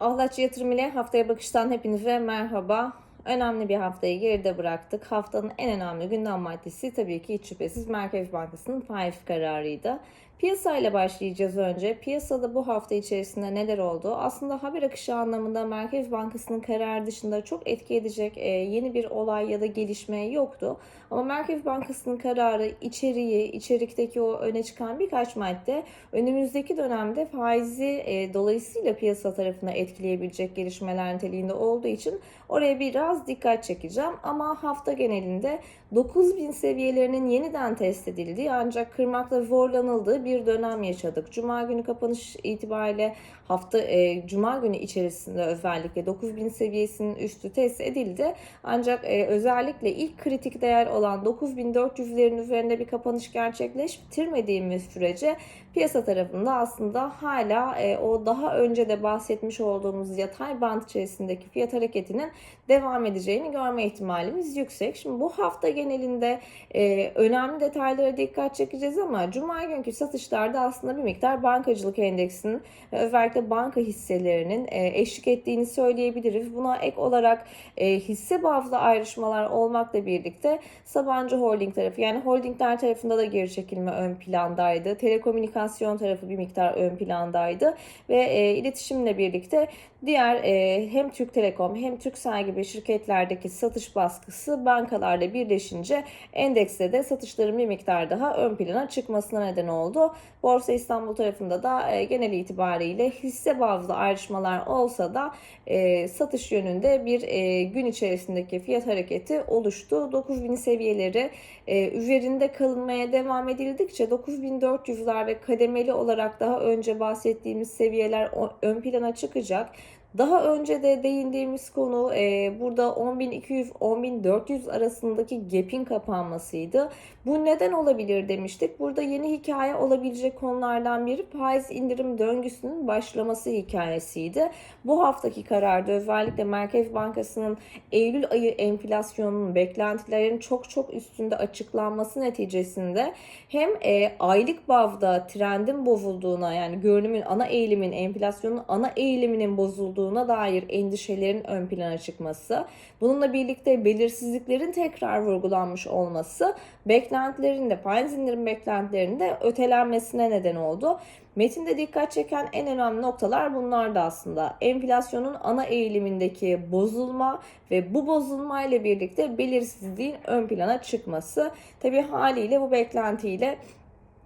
Ahlatçı Yatırım ile Haftaya Bakış'tan hepinize merhaba. Önemli bir haftayı geride bıraktık. Haftanın en önemli gündem maddesi tabii ki hiç şüphesiz Merkez Bankası'nın faiz kararıydı. Piyasayla başlayacağız önce. Piyasada bu hafta içerisinde neler oldu? Aslında haber akışı anlamında Merkez Bankası'nın kararı dışında çok etki edecek e, yeni bir olay ya da gelişme yoktu. Ama Merkez Bankası'nın kararı içeriği, içerikteki o öne çıkan birkaç madde önümüzdeki dönemde faizi e, dolayısıyla piyasa tarafına etkileyebilecek gelişmeler niteliğinde olduğu için oraya biraz dikkat çekeceğim. Ama hafta genelinde 9000 seviyelerinin yeniden test edildiği ancak kırmakta zorlanıldığı bir dönem yaşadık. Cuma günü kapanış itibariyle hafta e, Cuma günü içerisinde özellikle 9000 seviyesinin üstü test edildi. Ancak e, özellikle ilk kritik değer olan 9400'lerin üzerinde bir kapanış gerçekleştirmediğimiz sürece piyasa tarafında aslında hala e, o daha önce de bahsetmiş olduğumuz yatay band içerisindeki fiyat hareketinin devam edeceğini görme ihtimalimiz yüksek. Şimdi bu hafta genelinde e, önemli detaylara dikkat çekeceğiz ama Cuma günkü satışlarda aslında bir miktar bankacılık endeksinin ve özellikle banka hisselerinin e, eşlik ettiğini söyleyebiliriz. Buna ek olarak e, hisse bazlı ayrışmalar olmakla birlikte Sabancı Holding tarafı yani holdingler tarafında da geri çekilme ön plandaydı. Telekomünikasyon tarafı bir miktar ön plandaydı ve e, iletişimle birlikte diğer hem Türk Telekom hem Türksel gibi şirketlerdeki satış baskısı bankalarla birleşince endekste de satışların bir miktar daha ön plana çıkmasına neden oldu. Borsa İstanbul tarafında da e, genel itibariyle hisse bazlı ayrışmalar olsa da e, satış yönünde bir e, gün içerisindeki fiyat hareketi oluştu. 9000 seviyeleri e, üzerinde kalınmaya devam edildikçe 9400'ler ve kademeli olarak daha önce bahsettiğimiz seviyeler ön plana çıkacak. Daha önce de değindiğimiz konu e, burada 10.200-10.400 arasındaki gap'in kapanmasıydı. Bu neden olabilir demiştik. Burada yeni hikaye olabilecek konulardan biri faiz indirim döngüsünün başlaması hikayesiydi. Bu haftaki kararda özellikle Merkez Bankası'nın Eylül ayı enflasyonunun beklentilerin çok çok üstünde açıklanması neticesinde hem e, aylık bazda trendin bozulduğuna yani görünümün ana eğilimin enflasyonun ana eğiliminin bozulduğuna dair endişelerin ön plana çıkması, bununla birlikte belirsizliklerin tekrar vurgulanmış olması beklentilerin de faiz indirim beklentilerinin de ötelenmesine neden oldu. Metinde dikkat çeken en önemli noktalar bunlardı aslında. Enflasyonun ana eğilimindeki bozulma ve bu bozulma ile birlikte belirsizliğin ön plana çıkması. Tabi haliyle bu beklentiyle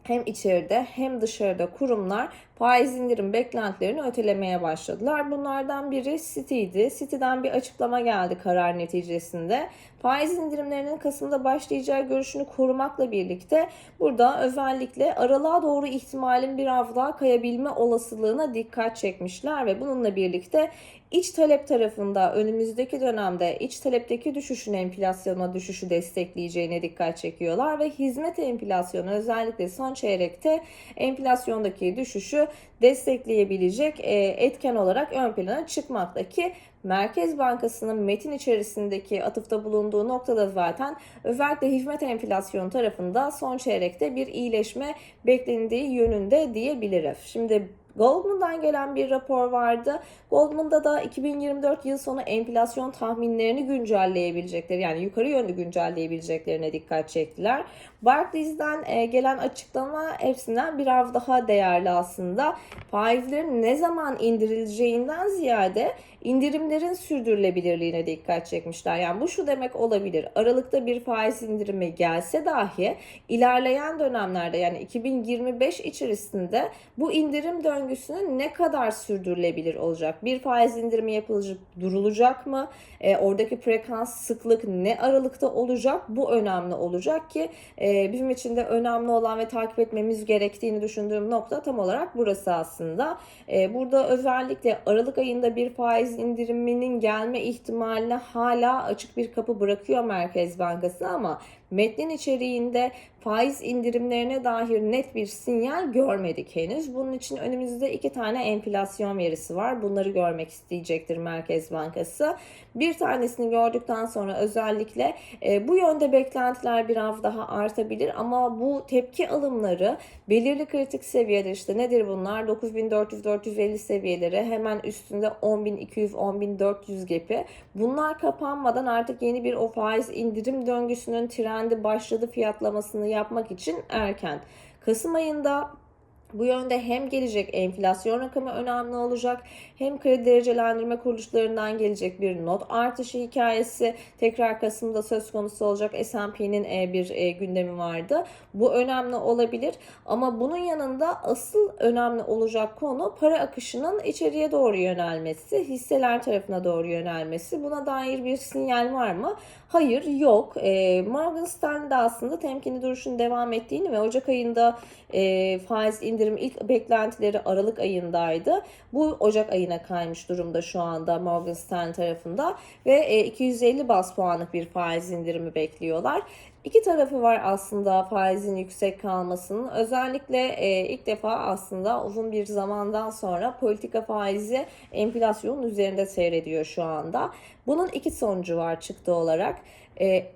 hem içeride hem dışarıda kurumlar faiz indirim beklentilerini ötelemeye başladılar. Bunlardan biri Citi'ydi. Citi'den bir açıklama geldi karar neticesinde. Faiz indirimlerinin Kasım'da başlayacağı görüşünü korumakla birlikte burada özellikle aralığa doğru ihtimalin biraz daha kayabilme olasılığına dikkat çekmişler ve bununla birlikte iç talep tarafında önümüzdeki dönemde iç talepteki düşüşün enflasyona düşüşü destekleyeceğine dikkat çekiyorlar ve hizmet enflasyonu özellikle son çeyrekte enflasyondaki düşüşü destekleyebilecek e, etken olarak ön plana çıkmaktaki Merkez Bankası'nın metin içerisindeki atıfta bulunduğu noktada zaten özellikle hizmet enflasyonu tarafında son çeyrekte bir iyileşme beklendiği yönünde diyebiliriz. Şimdi Goldman'dan gelen bir rapor vardı. Goldman'da da 2024 yıl sonu enflasyon tahminlerini güncelleyebilecekleri yani yukarı yönlü güncelleyebileceklerine dikkat çektiler. Barclays'den e, gelen açıklama hepsinden biraz daha değerli aslında. Faizlerin ne zaman indirileceğinden ziyade indirimlerin sürdürülebilirliğine dikkat çekmişler. Yani bu şu demek olabilir. Aralıkta bir faiz indirimi gelse dahi ilerleyen dönemlerde yani 2025 içerisinde bu indirim döngüsünün ne kadar sürdürülebilir olacak? Bir faiz indirimi yapılacak, durulacak mı? E, oradaki frekans, sıklık ne aralıkta olacak? Bu önemli olacak ki e, bizim için de önemli olan ve takip etmemiz gerektiğini düşündüğüm nokta tam olarak burası aslında. E, burada özellikle Aralık ayında bir faiz indiriminin gelme ihtimaline hala açık bir kapı bırakıyor Merkez Bankası ama metnin içeriğinde faiz indirimlerine dair net bir sinyal görmedik henüz. Bunun için önümüzde iki tane enflasyon verisi var. Bunları görmek isteyecektir Merkez Bankası. Bir tanesini gördükten sonra özellikle e, bu yönde beklentiler biraz daha artabilir ama bu tepki alımları belirli kritik seviyede işte nedir bunlar? 9400-450 seviyeleri hemen üstünde 10.200-10.400 gibi. Bunlar kapanmadan artık yeni bir o faiz indirim döngüsünün trendi başladı fiyatlamasını yapmak için erken. Kasım ayında bu yönde hem gelecek enflasyon rakamı önemli olacak hem kredi derecelendirme kuruluşlarından gelecek bir not artışı hikayesi tekrar Kasım'da söz konusu olacak. S&P'nin e, bir e, gündemi vardı. Bu önemli olabilir ama bunun yanında asıl önemli olacak konu para akışının içeriye doğru yönelmesi, hisseler tarafına doğru yönelmesi. Buna dair bir sinyal var mı? Hayır yok. E, Morgan Stanley'de aslında temkinli duruşun devam ettiğini ve Ocak ayında faiz indirim ilk beklentileri Aralık ayındaydı. Bu Ocak ayına kaymış durumda şu anda Morgan Stanley tarafında ve e, 250 bas puanlık bir faiz indirimi bekliyorlar. İki tarafı var aslında faizin yüksek kalmasının. Özellikle e, ilk defa aslında uzun bir zamandan sonra politika faizi enflasyonun üzerinde seyrediyor şu anda. Bunun iki sonucu var çıktı olarak. E,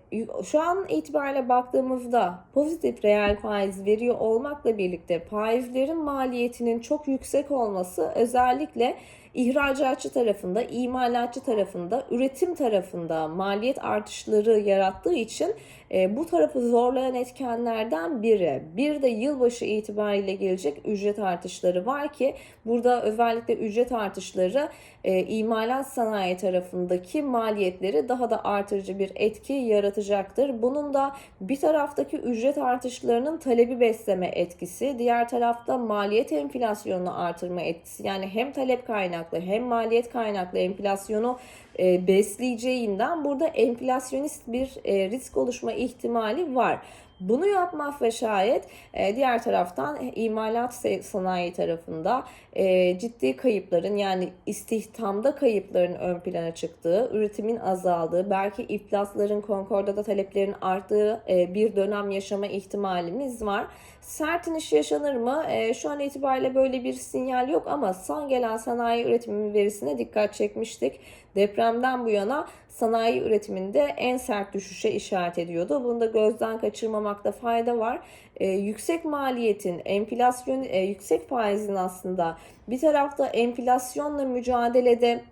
şu an itibariyle baktığımızda pozitif reel faiz veriyor olmakla birlikte faizlerin maliyetinin çok yüksek olması özellikle ihracatçı tarafında, imalatçı tarafında, üretim tarafında maliyet artışları yarattığı için e, bu tarafı zorlayan etkenlerden biri. Bir de yılbaşı itibariyle gelecek ücret artışları var ki burada özellikle ücret artışları e, imalat sanayi tarafındaki maliyetleri daha da artırıcı bir etki yaratacaktır. Bunun da bir taraftaki ücret artışlarının talebi besleme etkisi, diğer tarafta maliyet enflasyonunu artırma etkisi. Yani hem talep kaynaklı hem maliyet kaynaklı enflasyonu e, besleyeceğinden burada enflasyonist bir e, risk oluşma ihtimali var. Bunu yapmak ve şayet e, diğer taraftan imalat sanayi tarafında e, ciddi kayıpların yani istihdamda kayıpların ön plana çıktığı, üretimin azaldığı, belki iflasların, konkordada taleplerin arttığı e, bir dönem yaşama ihtimalimiz var. Sert iniş yaşanır mı? E, şu an itibariyle böyle bir sinyal yok ama son gelen sanayi üretimi verisine dikkat çekmiştik. Depremden bu yana sanayi üretiminde en sert düşüşe işaret ediyordu. Bunu da gözden kaçırmamakta fayda var. E, yüksek maliyetin, enflasyon, e, yüksek faizin aslında bir tarafta enflasyonla mücadelede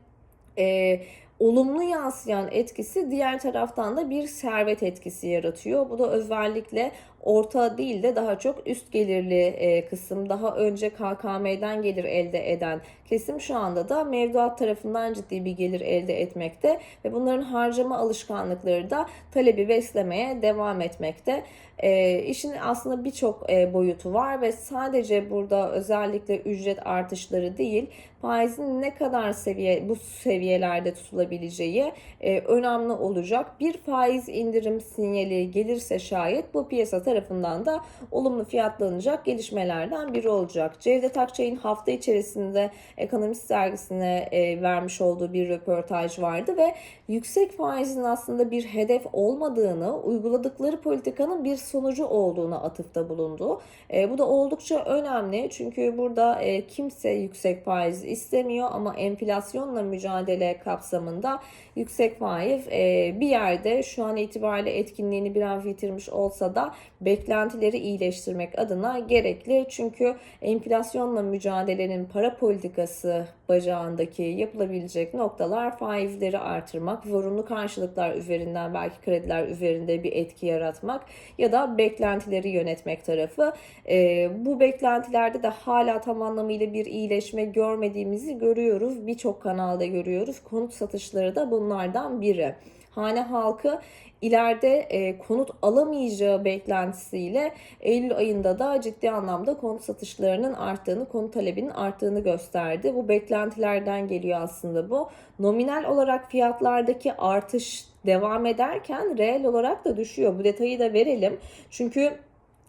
e, olumlu yansıyan etkisi diğer taraftan da bir servet etkisi yaratıyor. Bu da özellikle orta değil de daha çok üst gelirli e, kısım, daha önce KKM'den gelir elde eden kesim şu anda da mevduat tarafından ciddi bir gelir elde etmekte ve bunların harcama alışkanlıkları da talebi beslemeye devam etmekte. E, işin aslında birçok e, boyutu var ve sadece burada özellikle ücret artışları değil, faizin ne kadar seviye bu seviyelerde tutulabileceği e, önemli olacak. Bir faiz indirim sinyali gelirse şayet bu piyasa tarafından da olumlu fiyatlanacak gelişmelerden biri olacak. Cevdet Akçay'ın hafta içerisinde Ekonomist dergisine e, vermiş olduğu bir röportaj vardı ve yüksek faizin aslında bir hedef olmadığını, uyguladıkları politikanın bir sonucu olduğunu atıfta bulundu. E, bu da oldukça önemli çünkü burada e, kimse yüksek faiz istemiyor ama enflasyonla mücadele kapsamında yüksek faiz e, bir yerde şu an itibariyle etkinliğini biraz yitirmiş olsa da beklentileri iyileştirmek adına gerekli. Çünkü enflasyonla mücadelenin para politikası bacağındaki yapılabilecek noktalar faizleri artırmak, zorunlu karşılıklar üzerinden belki krediler üzerinde bir etki yaratmak ya da beklentileri yönetmek tarafı. E, bu beklentilerde de hala tam anlamıyla bir iyileşme görmediğimizi görüyoruz. Birçok kanalda görüyoruz. Konut satışları da bunlardan biri. Hane halkı ileride e, konut alamayacağı beklentisiyle Eylül ayında da ciddi anlamda konut satışlarının arttığını, konut talebinin arttığını gösterdi. Bu beklentilerden geliyor aslında bu. Nominal olarak fiyatlardaki artış devam ederken reel olarak da düşüyor. Bu detayı da verelim. Çünkü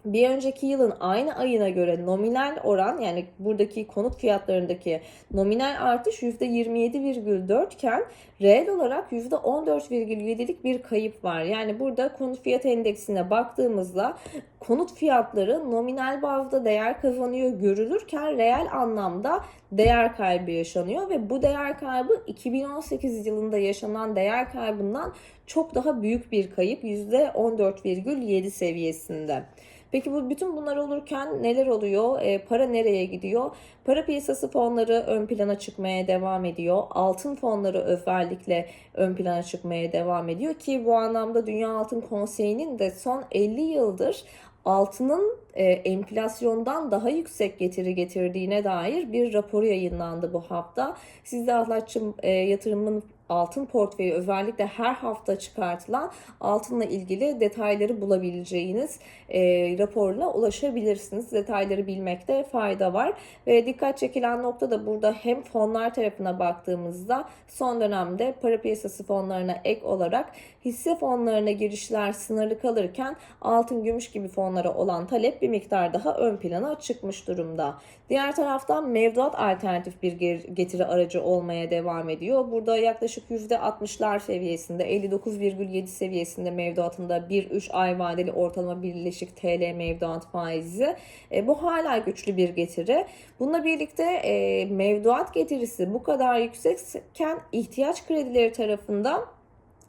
bir önceki yılın aynı ayına göre nominal oran yani buradaki konut fiyatlarındaki nominal artış %27,4 iken reel olarak %14,7'lik bir kayıp var. Yani burada konut fiyat endeksine baktığımızda konut fiyatları nominal bazda değer kazanıyor görülürken reel anlamda değer kaybı yaşanıyor ve bu değer kaybı 2018 yılında yaşanan değer kaybından çok daha büyük bir kayıp %14,7 seviyesinde. Peki bu bütün bunlar olurken neler oluyor? E, para nereye gidiyor? Para piyasası fonları ön plana çıkmaya devam ediyor. Altın fonları özellikle ön plana çıkmaya devam ediyor ki bu anlamda Dünya Altın Konseyi'nin de son 50 yıldır altının e, enflasyondan daha yüksek getiri getirdiğine dair bir rapor yayınlandı bu hafta. Siz de Ahlatçım e, yatırımın altın portföyü özellikle her hafta çıkartılan altınla ilgili detayları bulabileceğiniz e, raporuna ulaşabilirsiniz. Detayları bilmekte fayda var. Ve dikkat çekilen nokta da burada hem fonlar tarafına baktığımızda son dönemde para piyasası fonlarına ek olarak hisse fonlarına girişler sınırlı kalırken altın, gümüş gibi fonlara olan talep bir miktar daha ön plana çıkmış durumda. Diğer taraftan mevduat alternatif bir getiri aracı olmaya devam ediyor. Burada yaklaşık %60'lar seviyesinde 59,7 seviyesinde mevduatında 1-3 ay vadeli ortalama birleşik TL mevduat faizi. E, bu hala güçlü bir getiri. Bununla birlikte e, mevduat getirisi bu kadar yüksekken ihtiyaç kredileri tarafından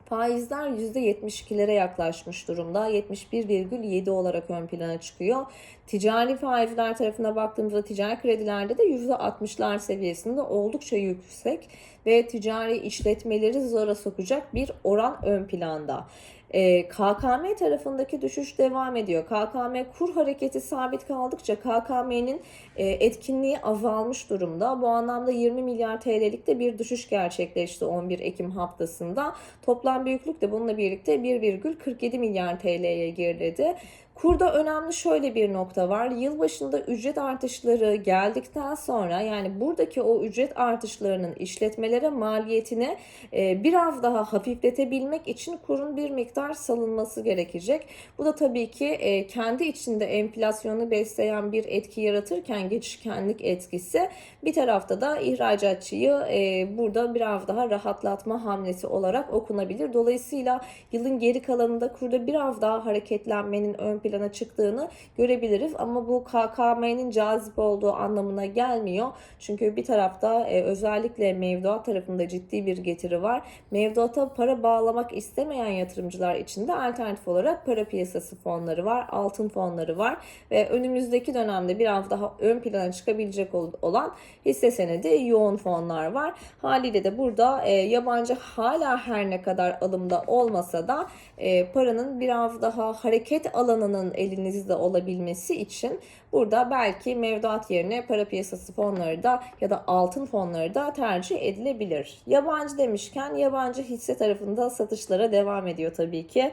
Faizler %72'lere yaklaşmış durumda. 71,7 olarak ön plana çıkıyor. Ticari faizler tarafına baktığımızda ticari kredilerde de %60'lar seviyesinde oldukça yüksek ve ticari işletmeleri zora sokacak bir oran ön planda. E, KKM tarafındaki düşüş devam ediyor. KKM kur hareketi sabit kaldıkça KKM'nin e, etkinliği azalmış durumda. Bu anlamda 20 milyar TL'lik de bir düşüş gerçekleşti 11 Ekim haftasında. Toplam büyüklük de bununla birlikte 1,47 milyar TL'ye geriledi. Kurda önemli şöyle bir nokta var. Yılbaşında ücret artışları geldikten sonra yani buradaki o ücret artışlarının işletmelere maliyetini e, biraz daha hafifletebilmek için kurun bir miktar salınması gerekecek. Bu da tabii ki e, kendi içinde enflasyonu besleyen bir etki yaratırken geçişkenlik etkisi bir tarafta da ihracatçıyı e, burada biraz daha rahatlatma hamlesi olarak okunabilir. Dolayısıyla yılın geri kalanında kurda biraz daha hareketlenmenin ön plana çıktığını görebiliriz. Ama bu KKM'nin cazip olduğu anlamına gelmiyor. Çünkü bir tarafta e, özellikle mevduat tarafında ciddi bir getiri var. Mevduata para bağlamak istemeyen yatırımcılar için de alternatif olarak para piyasası fonları var, altın fonları var ve önümüzdeki dönemde biraz daha ön plana çıkabilecek olan hisse senedi yoğun fonlar var. Haliyle de burada e, yabancı hala her ne kadar alımda olmasa da e, paranın biraz daha hareket alanının elinizde olabilmesi için burada belki mevduat yerine para piyasası fonları da ya da altın fonları da tercih edilebilir. Yabancı demişken yabancı hisse tarafında satışlara devam ediyor tabii ki.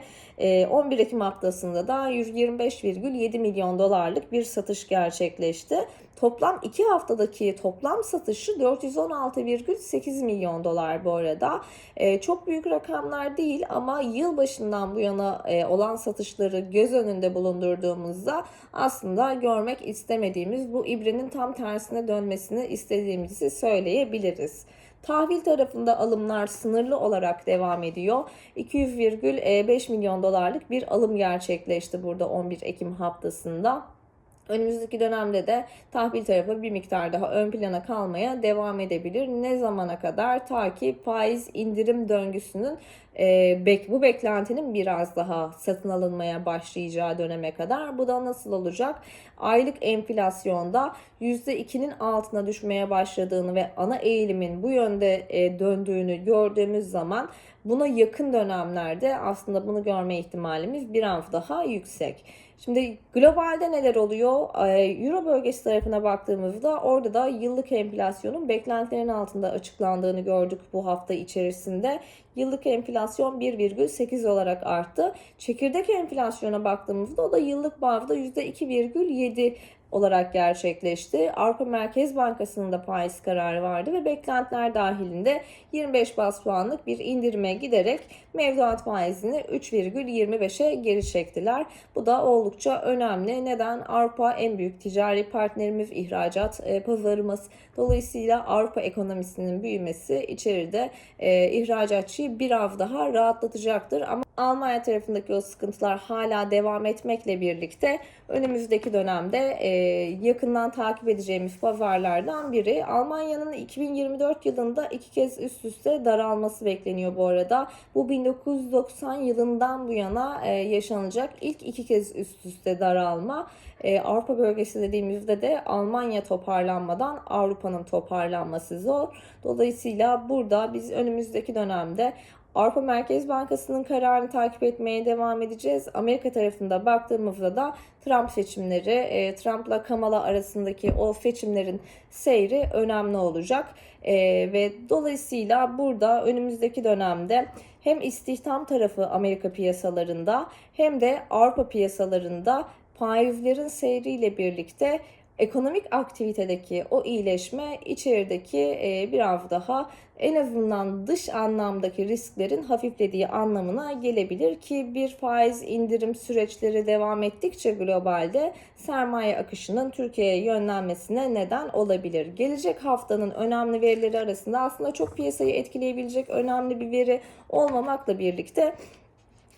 11 Ekim haftasında da 125,7 milyon dolarlık bir satış gerçekleşti. Toplam 2 haftadaki toplam satışı 416,8 milyon dolar bu arada. E, çok büyük rakamlar değil ama yıl başından bu yana e, olan satışları göz önünde bulundurduğumuzda aslında görmek istemediğimiz bu ibrenin tam tersine dönmesini istediğimizi söyleyebiliriz. Tahvil tarafında alımlar sınırlı olarak devam ediyor. 200,5 milyon dolarlık bir alım gerçekleşti burada 11 Ekim haftasında. Önümüzdeki dönemde de tahvil tarafı bir miktar daha ön plana kalmaya devam edebilir. Ne zamana kadar? Ta ki faiz indirim döngüsünün e, bu beklentinin biraz daha satın alınmaya başlayacağı döneme kadar. Bu da nasıl olacak? Aylık enflasyonda %2'nin altına düşmeye başladığını ve ana eğilimin bu yönde e, döndüğünü gördüğümüz zaman buna yakın dönemlerde aslında bunu görme ihtimalimiz biraz daha yüksek. Şimdi globalde neler oluyor? Euro bölgesi tarafına baktığımızda orada da yıllık enflasyonun beklentilerin altında açıklandığını gördük bu hafta içerisinde. Yıllık enflasyon 1,8 olarak arttı. Çekirdek enflasyona baktığımızda o da yıllık bazda %2,7 olarak gerçekleşti. Avrupa Merkez Bankası'nın da faiz kararı vardı ve beklentiler dahilinde 25 bas puanlık bir indirime giderek mevduat faizini 3,25'e geri çektiler. Bu da oldukça önemli. Neden? Avrupa en büyük ticari partnerimiz, ihracat e, pazarımız. Dolayısıyla Avrupa ekonomisinin büyümesi içeride e, ihracatçıyı biraz daha rahatlatacaktır. Ama Almanya tarafındaki o sıkıntılar hala devam etmekle birlikte önümüzdeki dönemde e, yakından takip edeceğimiz pazarlardan biri. Almanya'nın 2024 yılında iki kez üst üste daralması bekleniyor bu arada. Bu 1990 yılından bu yana e, yaşanacak ilk iki kez üst üste daralma. E, Avrupa bölgesi dediğimizde de Almanya toparlanmadan Avrupa'nın toparlanması zor. Dolayısıyla burada biz önümüzdeki dönemde Avrupa Merkez Bankası'nın kararını takip etmeye devam edeceğiz. Amerika tarafında baktığımızda da Trump seçimleri, e, Trump'la Kamala arasındaki o seçimlerin seyri önemli olacak. E, ve dolayısıyla burada önümüzdeki dönemde hem istihdam tarafı Amerika piyasalarında hem de Avrupa piyasalarında faizlerin seyriyle birlikte ekonomik aktivitedeki o iyileşme içerideki e, biraz daha en azından dış anlamdaki risklerin hafiflediği anlamına gelebilir ki bir faiz indirim süreçleri devam ettikçe globalde sermaye akışının Türkiye'ye yönlenmesine neden olabilir. Gelecek haftanın önemli verileri arasında aslında çok piyasayı etkileyebilecek önemli bir veri olmamakla birlikte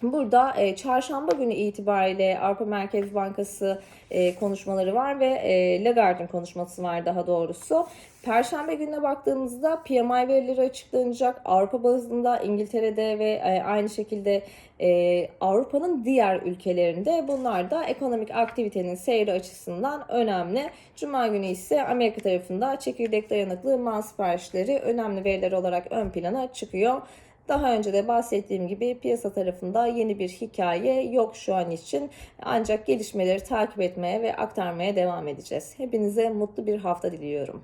Burada e, çarşamba günü itibariyle Avrupa Merkez Bankası e, konuşmaları var ve e, Lagarde'ın konuşması var daha doğrusu. Perşembe gününe baktığımızda PMI verileri açıklanacak. Avrupa bazında İngiltere'de ve e, aynı şekilde e, Avrupa'nın diğer ülkelerinde bunlar da ekonomik aktivitenin seyri açısından önemli. Cuma günü ise Amerika tarafında çekirdek dayanıklı mal siparişleri önemli veriler olarak ön plana çıkıyor. Daha önce de bahsettiğim gibi piyasa tarafında yeni bir hikaye yok şu an için. Ancak gelişmeleri takip etmeye ve aktarmaya devam edeceğiz. Hepinize mutlu bir hafta diliyorum.